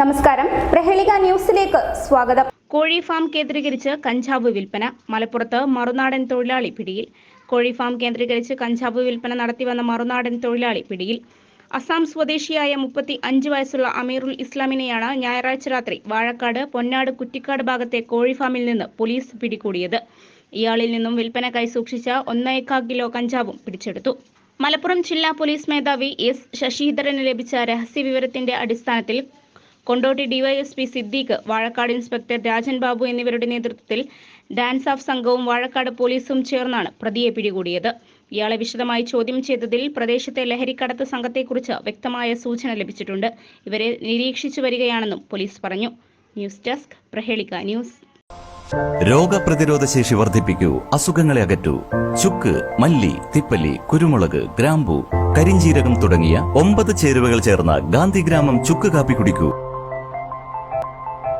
നമസ്കാരം. പ്രഹേളിക ന്യൂസിലേക്ക് സ്വാഗതം. കോഴി ഫാം കേന്ദ്രീകരിച്ച് കഞ്ചാവ് വിൽപ്പന മലപ്പുറത്ത് മറുനാടൻ തൊഴിലാളി പിടിയിൽ. കോഴി ഫാം കേന്ദ്രീകരിച്ച് കഞ്ചാവ് വിൽപ്പന നടത്തിവന്ന മറുനാടൻ തൊഴിലാളി പിടിയിൽ. അസാം സ്വദേശിയായ മുപ്പത്തി അഞ്ച് വയസ്സുള്ള അമീറുൽ ഇസ്ലാമിനെയാണ് ഞായറാഴ്ച രാത്രി വാഴക്കാട് പൊന്നാട് കുറ്റിക്കാട് ഭാഗത്തെ കോഴി ഫാമിൽ നിന്ന് പോലീസ് പിടികൂടിയത്. ഇയാളിൽ നിന്നും വിൽപ്പനക്കായി സൂക്ഷിച്ച ഒന്നേക്കാ കിലോ കഞ്ചാവും പിടിച്ചെടുത്തു. മലപ്പുറം ജില്ലാ പോലീസ് മേധാവി എസ് ശശിധരന് ലഭിച്ച രഹസ്യ വിവരത്തിന്റെ അടിസ്ഥാനത്തിൽ കൊണ്ടോട്ടി ഡിവൈഎസ്പി സിദ്ദീഖ് വാഴക്കാട് ഇൻസ്പെക്ടർ രാജൻ ബാബു എന്നിവരുടെ നേതൃത്വത്തിൽ ഡാൻസ് ഓഫ് സംഘവും വാഴക്കാട് പോലീസും ചേർന്നാണ് പ്രതിയെ പിടികൂടിയത്. ഇയാളെ വിശദമായി ചോദ്യം ചെയ്തതിൽ പ്രദേശത്തെ ലഹരിക്കടത്ത് സംഘത്തെക്കുറിച്ച് വ്യക്തമായ സൂചന ലഭിച്ചിട്ടുണ്ട്. ഇവരെ നിരീക്ഷിച്ചു വരികയാണെന്നും പോലീസ് പറഞ്ഞു. News desk Prahelika news. രോഗപ്രതിരോധ ശേഷി വർദ്ധിപ്പിക്കൂ അസുഖങ്ങളെ അകറ്റൂ. ചുക്ക് മല്ലി തിപ്പലി കുരുമുളക് ഗ്രാമ്പു കരിഞ്ചീരകം തുടങ്ങിയ ഒമ്പത് ചേരുവകൾ ചേർന്ന ഗാന്ധിഗ്രാമം ചുക്ക് കാപ്പി കുടിക്കൂ.